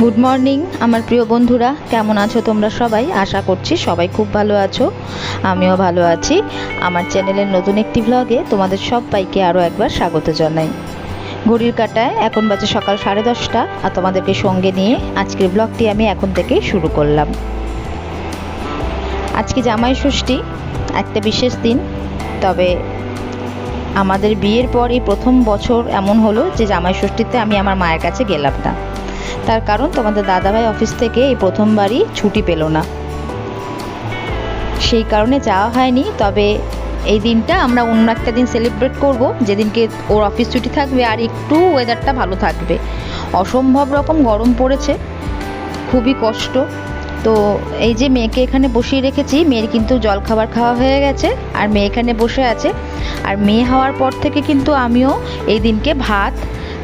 Good morning আমার প্রিয় বন্ধুরা, কেমন আছো তোমরা সবাই? আশা করছি সবাই খুব ভালো আছো, আমিও ভালো আছি। আমার চ্যানেলের নতুন একটি ভ্লগে তোমাদের সবাইকে আরও একবার স্বাগত জানাই। ঘড়ির কাটায় এখন বাজে সকাল সাড়ে দশটা, আর তোমাদেরকে সঙ্গে নিয়ে আজকের ব্লগটি আমি এখন থেকেই শুরু করলাম। আজকে জামাই ষষ্ঠী, একটা বিশেষ দিন, তবে আমাদের বিয়ের পর এই প্রথম বছর এমন হলো যে জামাই ষষ্ঠীতে আমি আমার মায়ের কাছে গেলাম না। তার কারণ তোমাদের দাদাভাই অফিস থেকে এই প্রথমবারই ছুটি পেল না। সেই কারণে যাওয়া হয়নি, তবে এই দিনটা আমরা অন্য একটা দিন সেলিব্রেট করব। যেদিনকে ওর অফিস ছুটি থাকবে আর একটু ওয়েদারটা ভালো থাকবে। অসম্ভব রকম গরম পড়েছে, খুবই কষ্ট। তো এই যে মেয়েকে এখানে বসিয়ে রেখেছি, মেয়ের কিন্তু জল খাবার খাওয়া হয়ে গেছে, আর মেয়ে এখানে বসে আছে। আর মেয়ে হওয়ার পর থেকে কিন্তু আমিও এই দিনকে ভাত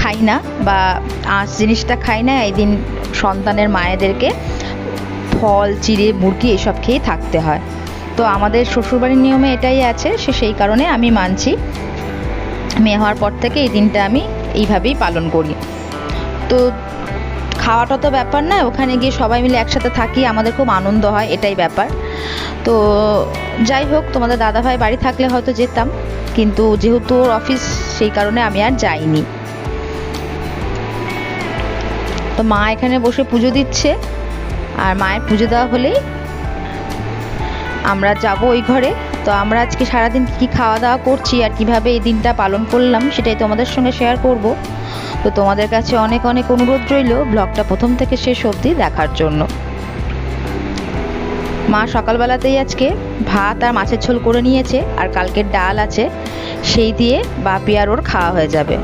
খাই না বা আঁশ জিনিসটা খাই না, এই দিন সন্তানের মায়েদেরকে ফল, চিড়ে, মুরগি এসব খেয়ে থাকতে হয়। তো আমাদের শ্বশুরবাড়ির নিয়মে এটাই আছে, সে সেই কারণে আমি মানছি। মেয়ে হওয়ার পর থেকে এই দিনটা আমি এইভাবেই পালন করি। তো খাওয়াটা তো ব্যাপার না, ওখানে গিয়ে সবাই মিলে একসাথে থাকি, আমাদের খুব আনন্দ হয়, এটাই ব্যাপার। তো যাই হোক, তোমাদের দাদাভাই বাড়ি থাকলে হয়তো যেতাম, কিন্তু যেহেতু ওর অফিস সেই কারণে আমি আর যাইনি। তো মা এখানে বসে পুজো দিচ্ছে। আর মায়ের পুজো দেওয়া হলেই আমরা যাব ওই ঘরে। তো আমরা আজকে সারাদিন কী খাওয়া দাওয়া করছি আর কীভাবে এই দিনটা পালন করলাম সেটাই তোমাদের সঙ্গে শেয়ার করব। তো তোমাদের কাছে অনেক অনেক অনুরোধ রইল ব্লগটা প্রথম থেকে শেষ অবধি দেখার জন্য। মা সকালবেলাতেই আজকে ভাত আর মাছের ঝোল করে নিয়েছে আর কালকের ডাল আছে, সেই দিয়ে বাপি আর ওর খাওয়া হয়ে যাবে।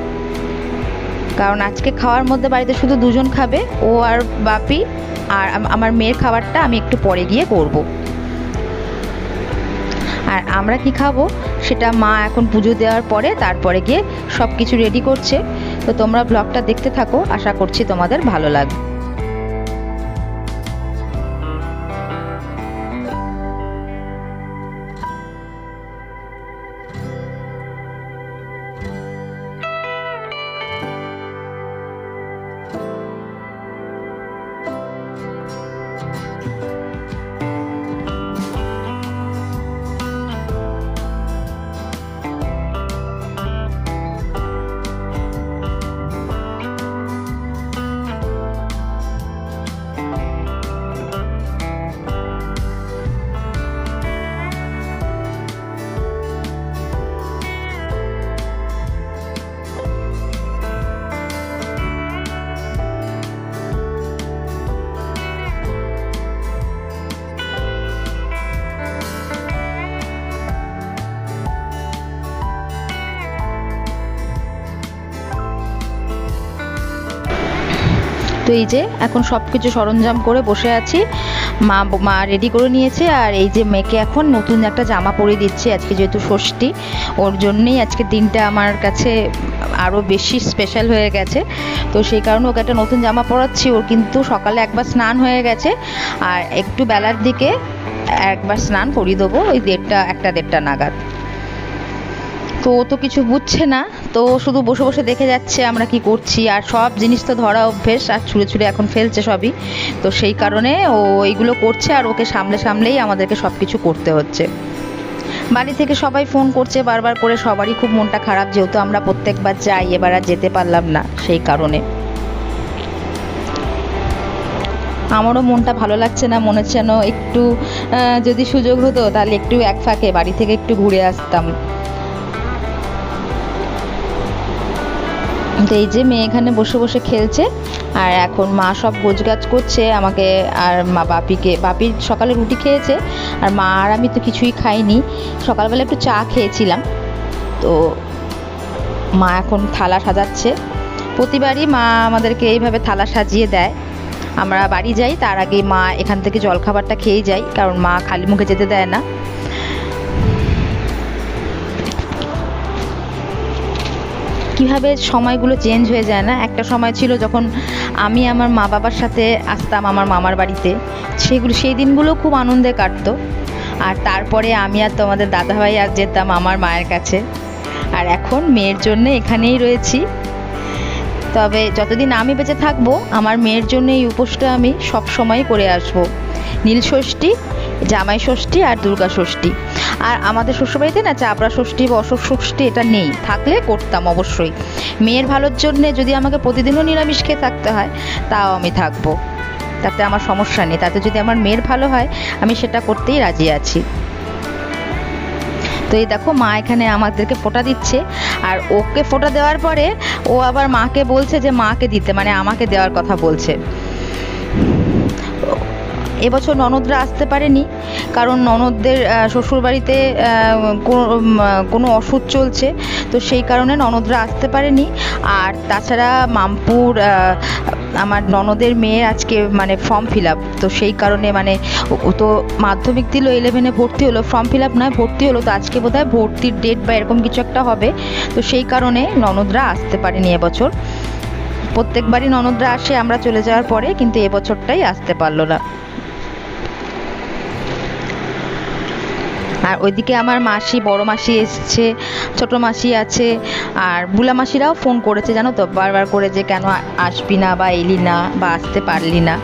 কারণ আজকে খাওয়ার মধ্যে বাড়িতে শুধু দুজন খাবে, ও আর বাপি আর আমার মেয়ের খাবারটা আমি একটু পরে গিয়ে করব। আর আমরা কি খাব? সেটা মা এখন পুজো দেওয়ার পরে তারপরে গিয়ে সব কিছু রেডি করছে। তো তোমরা ব্লগটা দেখতে থাকো, আশা করছি তোমাদের ভালো লাগবে। তো এই যে এখন সব কিছু সরঞ্জাম করে বসে আছি। মা মা রেডি করে নিয়েছে আর এই যে মেয়েকে এখন নতুন একটা জামা পরিয়ে দিচ্ছে আজকে যেহেতু ষষ্ঠী। ওর জন্যেই আজকে দিনটা আমার কাছে আরও বেশি স্পেশাল হয়ে গেছে। তো সেই কারণে ওকে একটা নতুন জামা পরাচ্ছি। ওর কিন্তু সকালে একবার স্নান হয়ে গেছে। আর একটু বেলার দিকে একবার স্নান করিয়ে দেবো। ওই দেড়টা, একটা দেড়টা নাগাদ। তো ও তো কিছু বুঝছে না। তো শুধু বসে বসে দেখে যাচ্ছে আমরা কি করছি, আর সব জিনিস তো ধরা অভ্যেস, আর ছুঁড়ে ছুঁড়ে এখন ফেলছে সবই। তো সেই কারণে ও এইগুলো করছে, আর ওকে সামলে সামলেই আমাদেরকে সব কিছু করতে হচ্ছে। বাড়ি থেকে সবাই ফোন করছে বারবার করে, সবারই খুব মনটা খারাপ, যেহেতু আমরা প্রত্যেকবার যাই, এবার আর যেতে পারলাম না সেই কারণে। আমারও মনটা ভালো লাগছে না, মনে হচ্ছে যেন একটু যদি সুযোগ হতো তাহলে একটু এক ফাঁকে বাড়ি থেকে একটু ঘুরে আসতাম। তো এই যে মেয়ে এখানে বসে বসে খেলছে, আর এখন মা সব গোছগাছ করছে, আমাকে আর মা বাপিকে, বাপির সকালে রুটি খেয়েছে, আর মা আর আমি তো কিছুই খাইনি। সকালবেলা একটু চা খেয়েছিলাম, তো মা এখন থালা সাজাচ্ছে। প্রতিবারই মা আমাদেরকে এইভাবে থালা সাজিয়ে দেয়। আমরা বাড়ি যাই, তার আগে মা এখান থেকে জলখাবারটা খেয়েই যাই কারণ মা খালি মুখে যেতে দেয় না। কীভাবে সময়গুলো চেঞ্জ হয়ে যায় না? একটা সময় ছিল যখন আমি আমার মা বাবার সাথে আসতাম আমার মামার বাড়িতে। সেগুলো, সেই দিনগুলো খুব আনন্দে কাটতো। আর তারপরে আমি আর তোমাদের দাদাভাই আর যেতাম আমার মায়ের কাছে। আর এখন মেয়ের জন্য এখানেই রয়েছি। তবে যতদিন আমি বেঁচে থাকব, আমার মেয়ের জন্য এই উপোসটা আমি সব সময় করে আসব। নীল ষষ্ঠী জামাই ষষ্ঠী আর দুর্গা ষষ্ঠী আর আমাদের শ্বশুরবাড়িতে না চাপড়া ষষ্ঠী বা অশোক ষষ্ঠী এটা নেই। থাকলে করতাম অবশ্যই। মেয়ের ভালোর জন্যে যদি আমাকে প্রতিদিনও নিরামিষ খেয়ে থাকতে হয়, তাও আমি থাকব। তাতে আমার সমস্যা নেই। তাতে যদি আমার মেয়ের ভালো হয়, আমি সেটা করতেই রাজি আছি। তো এই দেখো, মা এখানে আমাদেরকে ফোঁটা দিচ্ছে। আর ওকে ফোটা দেওয়ার পরে ও আবার মাকে বলছে যে, মাকে দিতে। মানে আমাকে দেওয়ার কথা বলছে। এবছর ননদরা আসতে পারেনি। কারণ ননদদের শ্বশুরবাড়িতে কোনো ওষুধ চলছে, তো সেই কারণে ননদরা আসতে পারেনি। আর তাছাড়া মামপুর আমার ননদের মেয়ের আজকে মানে ফর্ম ফিল আপ তো সেই কারণে মানে ও- তো মাধ্যমিক দিল ইলেভেনে ভর্তি হলো। ফর্ম ফিল আপ নয়, ভর্তি হলো, তো আজকে বোধহয় ভর্তির ডেট বা এরকম কিছু একটা হবে। তো সেই কারণে ননদরা আসতে পারেনি এবছর। প্রত্যেকবারই ননদরা আসে, আমরা চলে যাওয়ার পরে, কিন্তু এবছরটাই আসতে পারল না। আর ওইদিকে আমার মাসি, বড় মাসি এসছে, ছোট মাসি আছে, আর বুলা মাসিরাও ফোন করেছে, জানো তো? বারবার করে যে কেন আসবি না বা এলি না বা আসতে পারলি না।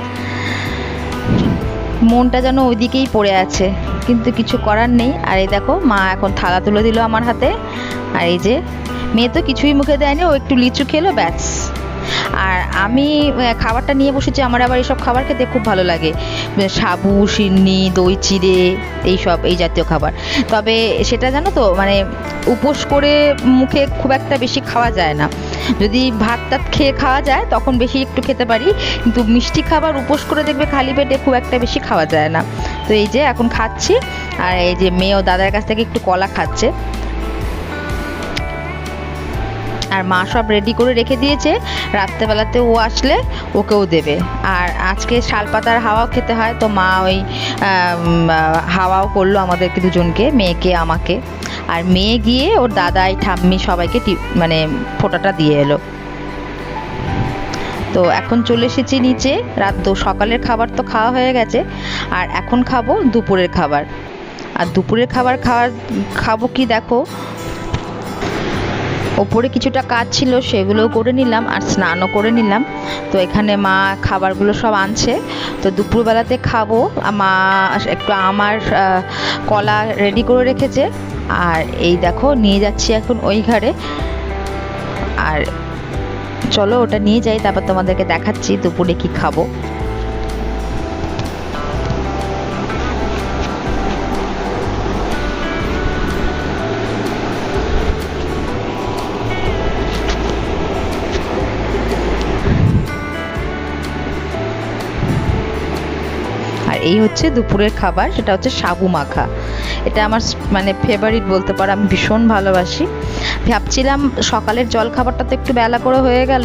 মনটা যেন ওইদিকেই পড়ে আছে, কিন্তু কিছু করার নেই। আর এই দেখো, মা এখন থালা তুলে দিল আমার হাতে। আর এই যে, মেয়ে তো কিছুই মুখে দেয়নি, ও একটু লিচু খেলো, ব্যাস। আর আমি খাবারটা নিয়ে বসেছি, আমার আবার এইসব খাবার খেতে খুব ভালো লাগে। সাবু, সিন্নি, দই চিড়ে, এইসব, এই জাতীয় খাবার। তবে সেটা জানো তো মানে উপোস করে মুখে খুব একটা বেশি খাওয়া যায় না। যদি ভাত টাত খেয়ে খাওয়া যায়, তখন বেশি একটু খেতে পারি। কিন্তু মিষ্টি খাবার উপোস করে দেখবে খালি পেটে খুব একটা বেশি খাওয়া যায় না। তো এই যে এখন খাচ্ছি, আর এই যে মেয়ে ও দাদার কাছ থেকে একটু কলা খাচ্ছে। আর মা সব রেডি করে রেখে দিয়েছে। রাত্রেবেলাতে ও আসলে ওকেও দেবে। আর আজকে শালপাতার হাওয়াও খেতে হয়, তো মা ওই হাওয়াও করল আমাদেরকে দুজনকে, মেয়েকে, আমাকে। আর মেয়ে গিয়ে ওর দাদাই, ঠাম্মি সবাইকে মানে ফোঁটাটা দিয়ে এলো। তো এখন চলে এসেছি নিচে। রাত সকালের খাবার তো খাওয়া হয়ে গেছে। আর এখন খাব দুপুরের খাবার। আর দুপুরের খাবার খাওয়ার, খাব কি দেখো? ওপরে কিছুটা কাজ ছিল, সেগুলোও করে নিলাম আর স্নানও করে নিলাম। তো এখানে মা খাবারগুলো সব আনছে। তো দুপুরবেলাতে খাব। মা একটু আমার কলা রেডি করে রেখেছে। আর এই দেখো, নিয়ে যাচ্ছি এখন ওই ঘরে আর চলো ওটা নিয়ে যাই, তারপর তোমাদেরকে দেখাচ্ছি দুপুরে কি খাব। এই হচ্ছে দুপুরের খাবার, সেটা হচ্ছে সাবু মাখা। এটা আমার মানে ফেভারিট বলতে পারো, আমি ভীষণ ভালোবাসি। ভাবছিলাম সকালের জল খাবারটা তো একটু বেলা করে হয়ে গেল,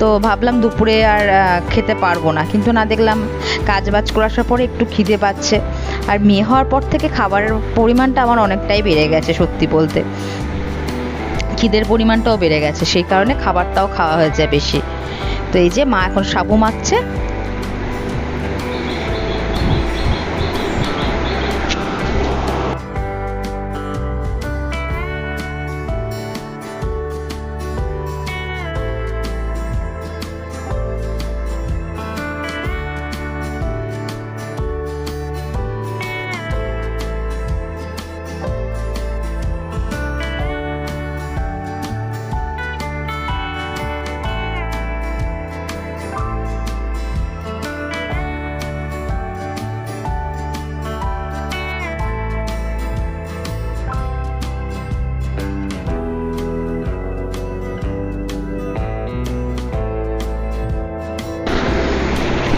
তো ভাবলাম দুপুরে আর খেতে পারব না। কিন্তু না দেখলাম কাজ বাজ করে আসার পরে একটু খিদে পাচ্ছে। আর মেয়ে হওয়ার পর থেকে খাবারের পরিমাণটা আমার অনেকটাই বেড়ে গেছে, সত্যি বলতে। খিদের পরিমাণটাও বেড়ে গেছে, সেই কারণে খাবারটাও খাওয়া হয়ে যায় বেশি। তো এই যে মা এখন সাবু মাখছে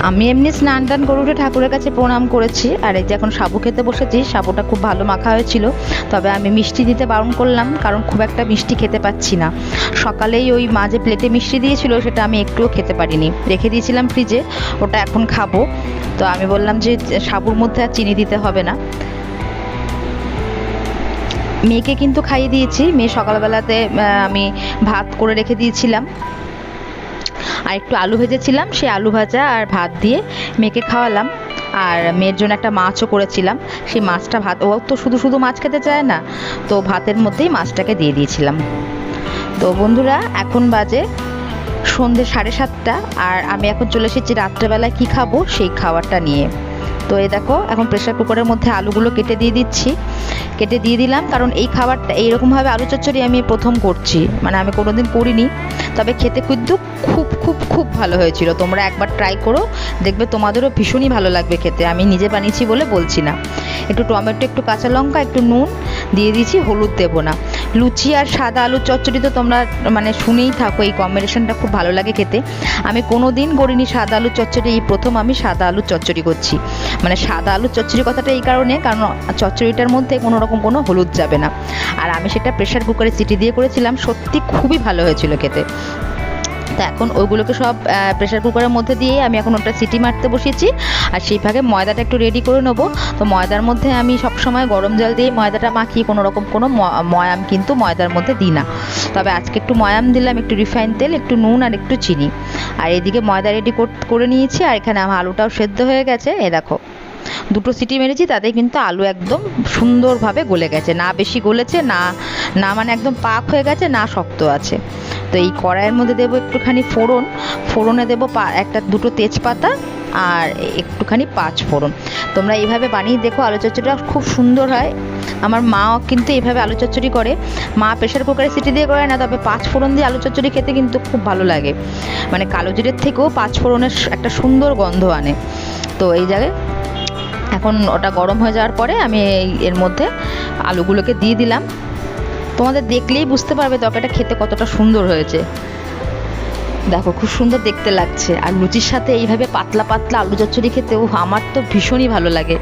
আমি এমনি স্নান টান করে উঠে ঠাকুরের কাছে প্রণাম করেছি। আর এই যে এখন সাবু খেতে বসেছি, সাবুটা খুব ভালো মাখা হয়েছিল। তবে আমি মিষ্টি দিতে বারণ করলাম, কারণ খুব একটা মিষ্টি খেতে পাচ্ছি না। সকালেই ওই মাঝে প্লেটে মিষ্টি দিয়েছিল, সেটা আমি একটুও খেতে পারিনি। রেখে দিয়েছিলাম ফ্রিজে ওটা এখন খাব। তো আমি বললাম যে, সাবুর মধ্যে আর চিনি দিতে হবে না। মেয়েকে কিন্তু খাইয়ে দিয়েছি। মেয়ে সকালবেলাতে আমি ভাত করে রেখে দিয়েছিলাম। আর একটু আলু ভেজেছিলাম, সেই আলু ভাজা আর ভাত দিয়ে মেয়েকে খাওয়ালাম। আর মেয়ের জন্য একটা মাছও করেছিলাম, সেই মাছটা ভাত, ও তো শুধু শুধু মাছ খেতে চায় না, তো ভাতের মধ্যেই মাছটাকে দিয়ে দিয়েছিলাম। তো বন্ধুরা, এখন বাজে সন্ধে সাড়ে সাতটা, আর আমি এখন চলে এসেছি রাত্রেবেলায় কী খাব সেই খাবারটা নিয়ে। তো এই দেখো, এখন প্রেশার কুকারের মধ্যে আলুগুলো কেটে দিয়ে দিচ্ছি। কেটে দিয়ে দিলাম, কারণ এই খাবারটা এইরকমভাবে আলু চচ্চড়ি আমি প্রথম করছি। মানে আমি কোনোদিন করিনি, তবে খেতে কিন্তু খুব খুব খুব ভালো হয়েছিল। তোমরা একবার ট্রাই করো, দেখবে তোমাদেরও ভীষণই ভালো লাগবে খেতে। আমি নিজে বানিয়েছি বলে বলছি না। একটু টমেটো, একটু কাঁচা লঙ্কা, একটু নুন, দিয়ে দিয়েছি, হলুদ দেবো না। লুচি আর সাদা আলু চচ্চড়ি তো তোমরা মানে শুনেই থাকো, এই কম্বিনেশনটা খুব ভালো লাগে খেতে। আমি কোনো দিন করিনি সাদা আলু চচ্চড়ি, এই প্রথম আমি সাদা আলু চচ্চড়ি করছি। মানে সাদা আলু চচ্চড়ি কথাটা এই কারণে, কারণ চচ্চড়িটার মধ্যে কোনো রকম কোনো হলুদ যাবে না। আর আমি সেটা প্রেশার কুকারে সিটি দিয়ে করেছিলাম, সত্যি খুবই ভালো হয়েছিল খেতে। তো এখন ওইগুলোকে সব প্রেশার কুকারের মধ্যে দিয়ে আমি এখন ওটা সিটি মারতে বসিয়েছি। আর সেই ভাগে ময়দাটা একটু রেডি করে নেব। তো ময়দার মধ্যে আমি সবসময় গরম জল দিয়ে ময়দাটা মাখিয়ে কোনো রকম কোনো ময়াম কিন্তু ময়দার মধ্যে দিই না। তবে আজকে একটু ময়াম দিলাম, একটু রিফাইন তেল, একটু নুন আর একটু চিনি। আর এদিকে ময়দা রেডি করে নিয়েছি, আর এখানে আমার আলুটাও সেদ্ধ হয়ে গেছে, এ দেখো। দুটো সিটি মেরেছি তাতে কিন্তু আলু একদম সুন্দরভাবে গলে গেছে। না বেশি গলেছে, না না মানে একদম পাক হয়ে গেছে, না শক্ত আছে। তো এই কড়াইয়ের মধ্যে দেবো একটুখানি ফোড়ন। ফোড়নে দেবো একটা দুটো তেজপাতা আর একটুখানি পাঁচ ফোড়ন। তোমরা এইভাবে বানিয়ে দেখো, আলু চচ্চড়িটা খুব সুন্দর হয়। আমার মাও কিন্তু এইভাবে আলু চচ্চড়ি করে। মা প্রেশার কুকারে সিটি দিয়ে করে না, তবে পাঁচ ফোড়ন দিয়ে আলু চচ্চড়ি খেতে কিন্তু খুব ভালো লাগে। মানে কালো জিরের থেকেও পাঁচ ফোড়নের একটা সুন্দর গন্ধ আনে। তো এই জায়গায় এখন ওটা গরম হয়ে যাওয়ার পরে আমি এর মধ্যে আলুগুলোকে দিয়ে দিলাম। তোমাদের দেখলেই বুঝতে পারবে তরকারিটা খেতে কতটা সুন্দর হয়েছে। দেখো, খুব সুন্দর দেখতে লাগছে। আর লুচির সাথে এইভাবে পাতলা পাতলা আলু চচ্চড়ি খেতে ও আমার তো ভীষণই ভালো লাগে।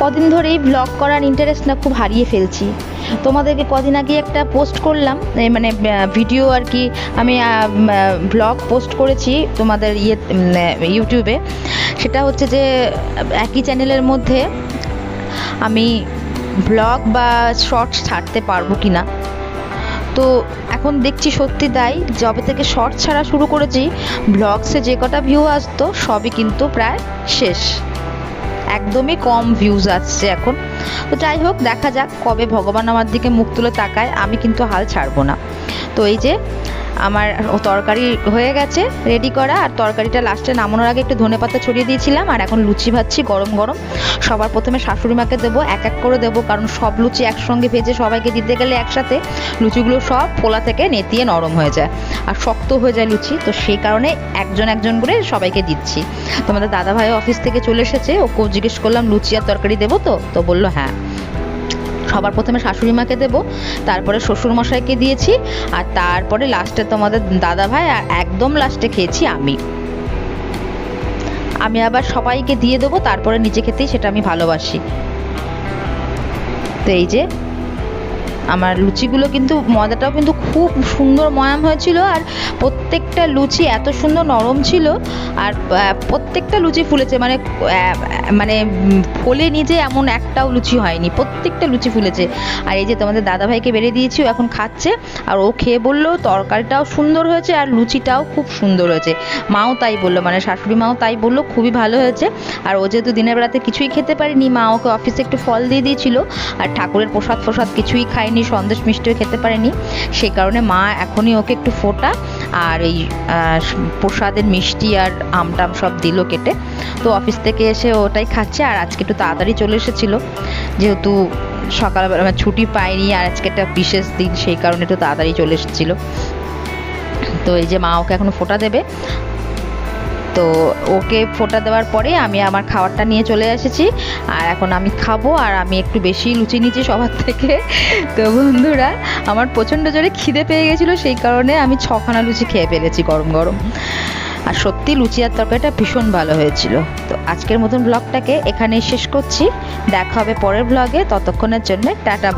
কদিন ধরেই ব্লগ করার ইন্টারেস্ট না, খুব হারিয়ে ফেলছি। তোমাদেরকে কদিন আগে একটা পোস্ট করলাম মানে ভিডিও আর কি আমি ব্লগ পোস্ট করেছি তোমাদের ইয়ে ইউটিউবে সেটা হচ্ছে যে, একই চ্যানেলের মধ্যে আমি ব্লগ বা শর্টস ছাড়তে পারব কি না তো এখন দেখছি সত্যি তাই যবে থেকে শর্ট ছাড়া শুরু করেছি ব্লগসে যে কটা ভিউ আসতো, সবই কিন্তু প্রায় শেষ। একদমই কম ভিউজ আসছে এখন। তো যাই হোক, দেখা যাক কবে ভগবান আমার দিকে মুখ তুলে তাকায়, আমি কিন্তু হাল ছাড়বো না। তো এই যে আমার তরকারি হয়ে গেছে রেডি করা। আর তরকারিটা লাস্টে নামানোর আগে একটু ধনেপাতা ছড়িয়ে দিয়েছিলাম, আর এখন লুচি ভাজছি গরম গরম। সবার প্রথমে শাশুড়ি মাকে দেবো, এক এক করে দেবো, কারণ সব লুচি একসঙ্গে ভেজে সবাইকে দিতে গেলে একসাথে লুচিগুলো সব পোলা থেকে নেতিয়ে নরম হয়ে যায়, আর শক্ত হয়ে যায় লুচি। তো সেই কারণে একজন একজন করে সবাইকে দিচ্ছি। তোমাদের দাদা ভাই অফিস থেকে চলে এসেছে ওকে জিজ্ঞেস করলাম, লুচি আর তরকারি দেবো তো? তো বলল হ্যাঁ। সবার প্রথমে শাশুড়ি মাকে দেবো, তারপরে শ্বশুর মশাইকে দিয়েছি, আর তারপরে লাস্টে তোমাদের দাদা ভাই, আর একদম লাস্টে খেয়েছি আমি। আমি আবার সবাইকে দিয়ে দেবো, তারপরে নিজে খেতেই সেটা আমি ভালোবাসি। তো এই যে আমার লুচিগুলো কিন্তু ময়দাটাও কিন্তু খুব সুন্দর ময়াম হয়েছিল আর প্রত্যেকটা লুচি এত সুন্দর নরম ছিল আর প্রত্যেকটা লুচি ফুলেছে মানে মানে উম, নিজে এমন একটাও লুচি হয়নি প্রত্যেকটা লুচি ফুলেছে। আর এই যে তোমাদের দাদাভাইকে বেড়ে দিয়েছি ও এখন খাচ্ছে আর ও খেয়ে বলল তরকারিটাও সুন্দর হয়েছে আর লুচিটাও খুব সুন্দর হয়েছে। মাও তাই বলল মানে শাশুড়ি মাও তাই বলল খুবই ভালো হয়েছে। আর ও যেহেতু দিনের বেলাতে কিছুই খেতে পারেনি মা ওকে অফিসে একটু ফল দিয়ে দিয়েছিল আর ঠাকুরের প্রসাদ ফসাদ কিছুই খায়নি। সন্দেশ মিষ্টিও খেতে পারেনি। সেই কারণে মা এখনই ওকে একটু ফোটা আর এই প্রসাদের মিষ্টি আর আমটাম সব দিল কেটে। তো অফিস থেকে এসে ওটাই খাচ্ছে আর আজকে একটু তাড়াতাড়ি চলে এসেছিল। যেহেতু সকালবেলা মানে ছুটি পাইনি আর আজকে একটা বিশেষ দিন, সেই কারণে একটু তাড়াতাড়ি চলে এসেছিল। তো এই যে মা ওকে এখনও ফোটা দেবে। তো ওকে ফোটা দেওয়ার পরে আমি আমার খাবারটা নিয়ে চলে এসেছি। আর এখন আমি খাব আর আমি একটু বেশি লুচি নিয়েছি সবার থেকে। তো বন্ধুরা, আমার প্রচণ্ড জোরে খিদে পেয়ে গেছিল, সেই কারণে আমি ছখানা লুচি খেয়ে ফেলেছি গরম গরম। আর সত্যি লুচি আর তরকারিটা ভীষণ ভালো হয়েছিল। তো আজকের মতন ব্লগটাকে এখানেই শেষ করছি। দেখা হবে পরের ব্লগে। ততক্ষণের জন্য টাটা।